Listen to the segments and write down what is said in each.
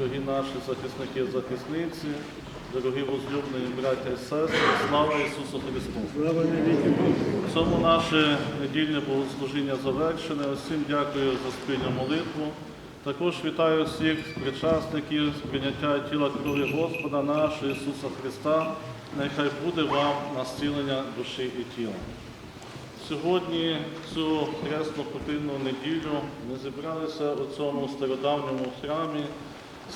дорогі наші захисники і захисниці, дорогі возлюблені браття і сестри, слава Ісусу Христу! Слава. В цьому наше недільне богослужіння завершене. Усім дякую за спільну молитву. Також вітаю всіх причасників з прийняття тіла крові Господа нашого Ісуса Христа. Нехай буде вам насилення душі і тіла. Сьогодні, цю хресну потинну неділю, ми зібралися у цьому стародавньому храмі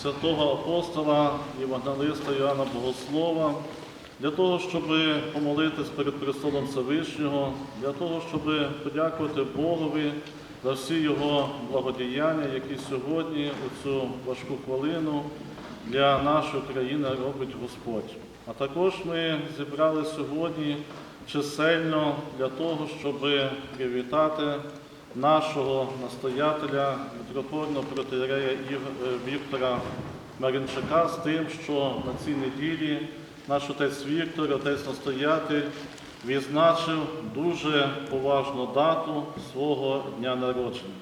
святого апостола Євангелиста Іоанна Богослова для того, щоб помолитись перед престолом Всевишнього, для того, щоб подякувати Богові за всі його благодіяння, які сьогодні у цю важку хвилину для нашої країни робить Господь. А також ми зібрали сьогодні чисельно для того, щоб привітати нашого настоятеля, митрополітного протиерея е, Віктора Маринчака з тим, що на цій неділі наш отець Віктор, отець настоятель, відзначив дуже поважну дату свого дня народження.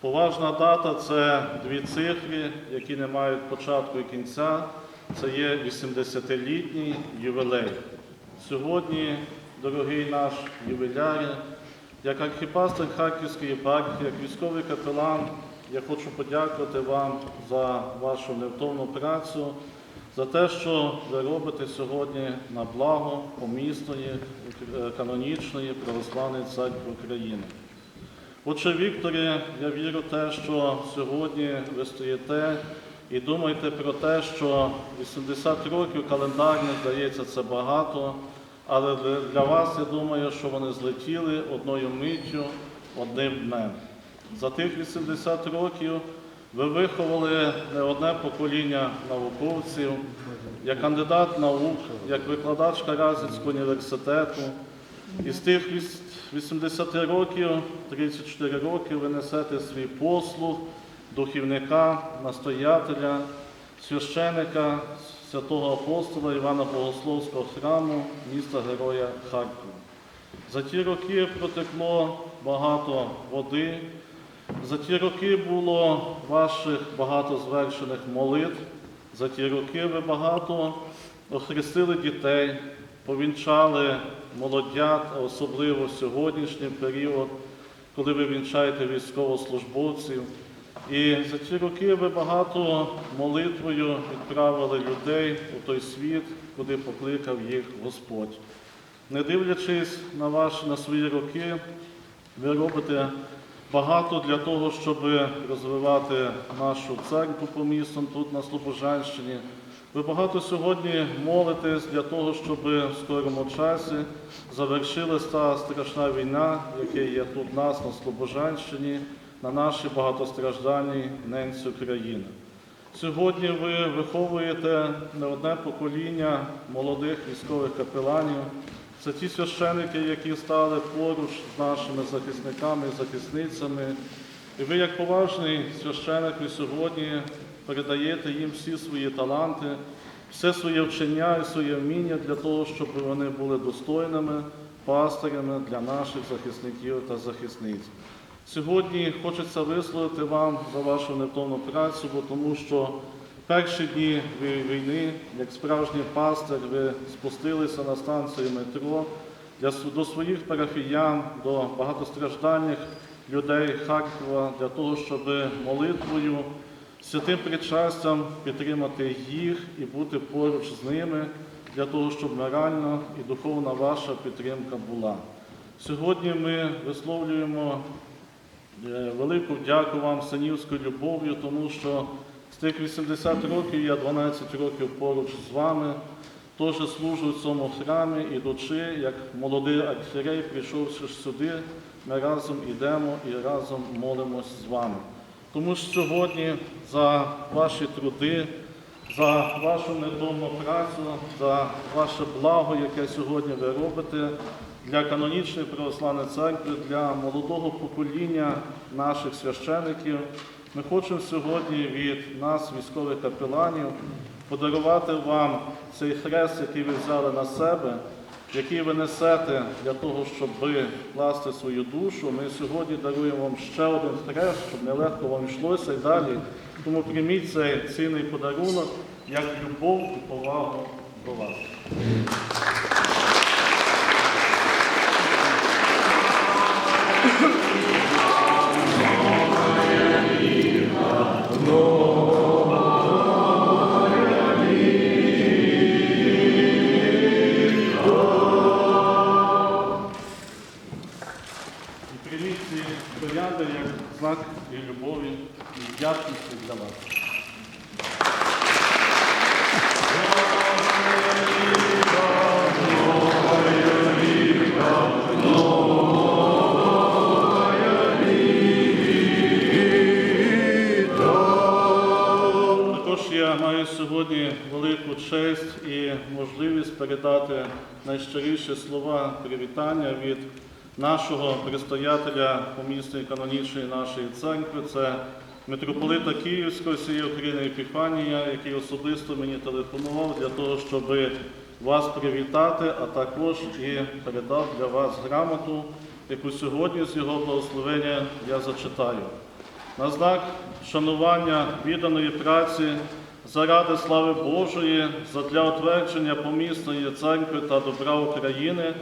Поважна дата це дві цифри, які не мають початку і кінця. Це є 80-літній ювілей. Сьогодні, дорогий наш ювіляр, як архіпастир Харківської єпархії, як військовий капелан, я хочу подякувати вам за вашу невтомну працю, за те, що ви робите сьогодні на благо помісної е, канонічної православної церкви України. Отже, Вікторе, я вірю в те, що сьогодні ви стоїте і думаєте про те, що 80 років календарних, здається, це багато, але для- вас, я думаю, що вони злетіли одною миттю, одним днем. За тих 80 років ви виховали не одне покоління науковців, як кандидат наук, як викладач Каразицького університету. Із тих віс- 80 років, 34 роки ви несете свій послуг духівника, настоятеля, священика святого апостола Івана Богословського храму міста Героя Харкова. За ті роки протекло багато води, за ті роки було ваших багато звершених молитв, за ті роки ви багато охрестили дітей, повінчали молодят, а особливо сьогоднішній період, коли ви вінчаєте військовослужбовців. І за ці роки ви багато молитвою відправили людей у той світ, куди покликав їх Господь. Не дивлячись на ваші на свої роки, ви робите багато для того, щоб розвивати нашу церкву по містам тут на Слобожанщині. Ви багато сьогодні молитесь для того, щоб в скорому часі завершилася та страшна війна, яка є тут у нас на Слобожанщині, на нашій багатостраждальній ненці України. Сьогодні ви виховуєте не одне покоління молодих військових капеланів. Це ті священики, які стали поруч з нашими захисниками і захисницями. І ви, як поважний священик, ви сьогодні передаєте їм всі свої таланти, все своє вчення і своє вміння для того, щоб вони були достойними пастирями для наших захисників та захисниць. Сьогодні хочеться висловити вам за вашу невтомну працю, бо тому що перші дні війни, як справжній пастир, ви спустилися на станцію метро для, до своїх парафіян, до багатостраждальних людей Харкова, для того, щоб молитвою, святим причастям підтримати їх і бути поруч з ними, для того, щоб моральна і духовна ваша підтримка була. Сьогодні ми висловлюємо Велику дяку вам синівською любов'ю, тому що з тих 80 років я 12 років поруч з вами, теж служу в цьому храмі, ідучи, як молодий архірей, прийшовши сюди, ми разом йдемо і разом молимось з вами. Тому що сьогодні за ваші труди, за вашу недомну працю, за ваше благо, яке сьогодні ви робите для канонічної православної церкви, для молодого покоління наших священиків. Ми хочемо сьогодні від нас, військових капеланів, подарувати вам цей хрест, який ви взяли на себе, який ви несете для того, щоб ви класти свою душу. Ми сьогодні даруємо вам ще один хрест, щоб нелегко вам йшлося і далі Тому прийміть цей цінний подарунок як любов і повагу до вас. Найщиріші слова привітання від нашого предстоятеля помісної канонічної нашої церкви. Це митрополита Київського всієї України Епіфанія, який особисто мені телефонував для того, щоб вас привітати, а також і передав для вас грамоту, яку сьогодні з його благословення я зачитаю. На знак шанування відданої праці заради слави Божої, задля утвердження помісної церкви та добра України,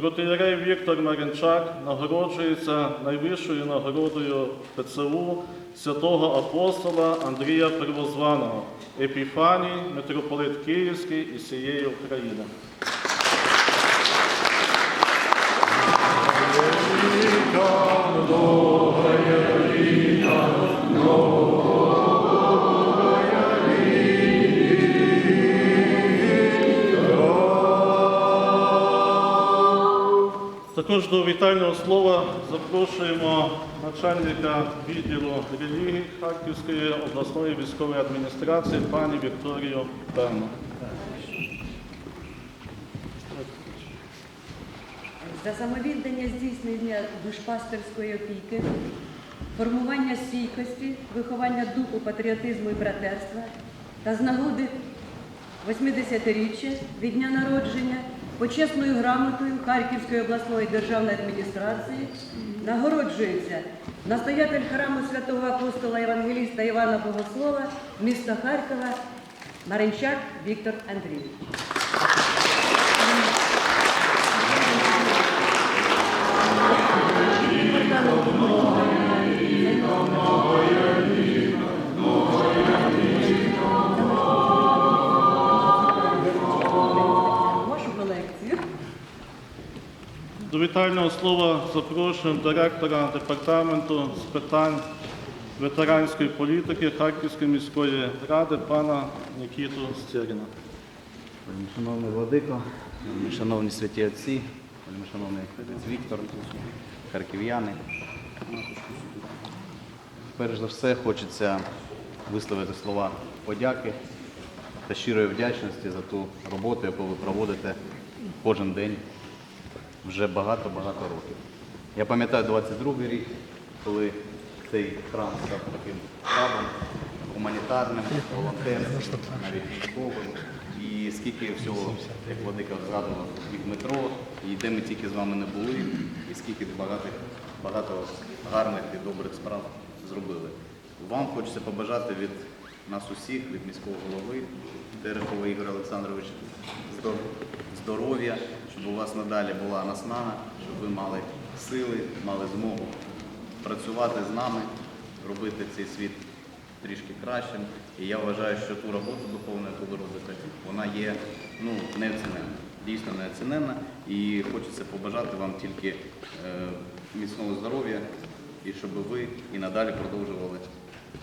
протиєрей Віктор Маринчак нагороджується найвищою нагородою ПЦУ святого апостола Андрія Первозваного, Епіфаній, митрополит Київський і всієї України. Також до вітального слова запрошуємо начальника відділу релігії Харківської обласної військової адміністрації пані Вікторію Певну. За самовіддання здійснення душпастерської опіки, формування стійкості, виховання духу патріотизму і братерства та з нагоди 80-річчя від дня народження почесною грамотою Харківської обласної державної адміністрації нагороджується настоятель храму святого апостола Євангеліста Івана Богослова міста Харкова Маринчак Віктор Андрійович. Вітального слова запрошуємо директора департаменту з питань ветеранської політики Харківської міської ради пана Нікіту Стєріна. Шановний Владико, шановні святі отці, шановний Віктор, харків'яни. Перш за все хочеться висловити слова подяки та щирої вдячності за ту роботу, яку ви проводите кожен день вже багато-багато років. Я пам'ятаю 22-й рік, коли цей храм став таким храбом, гуманітарним, волонтерним, навіть військовим. І скільки всього, як Владика згадував, і в метро, і де ми тільки з вами не були, і скільки багато, багато гарних і добрих справ зробили. Вам хочеться побажати від нас усіх, від міського голови Терехова Ігоря Олександровича, здоров'я, щоб у вас надалі була наснага, щоб ви мали сили, мали змогу працювати з нами, робити цей світ трішки кращим. І я вважаю, що ту роботу духовну, яку ви вона є ну, неоціненна, дійсно неоціненна. І хочеться побажати вам тільки е, міцного здоров'я і щоб ви і надалі продовжували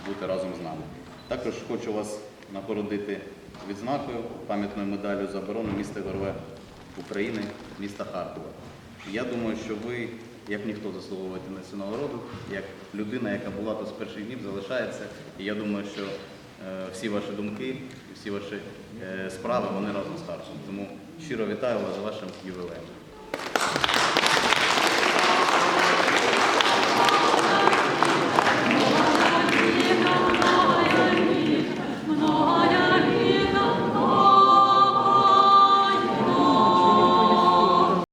бути разом з нами. Також хочу вас нагородити відзнакою, пам'ятною медаллю за оборону міста Горве України, міста Харкова. Я думаю, що ви, як ніхто, заслуговуєте на цю нагороду, як людина, яка була тут з перших днів, залишається. І я думаю, що е, всі ваші думки, всі ваші е, справи вони разом з Харковом. Тому щиро вітаю вас з вашим ювілеєм.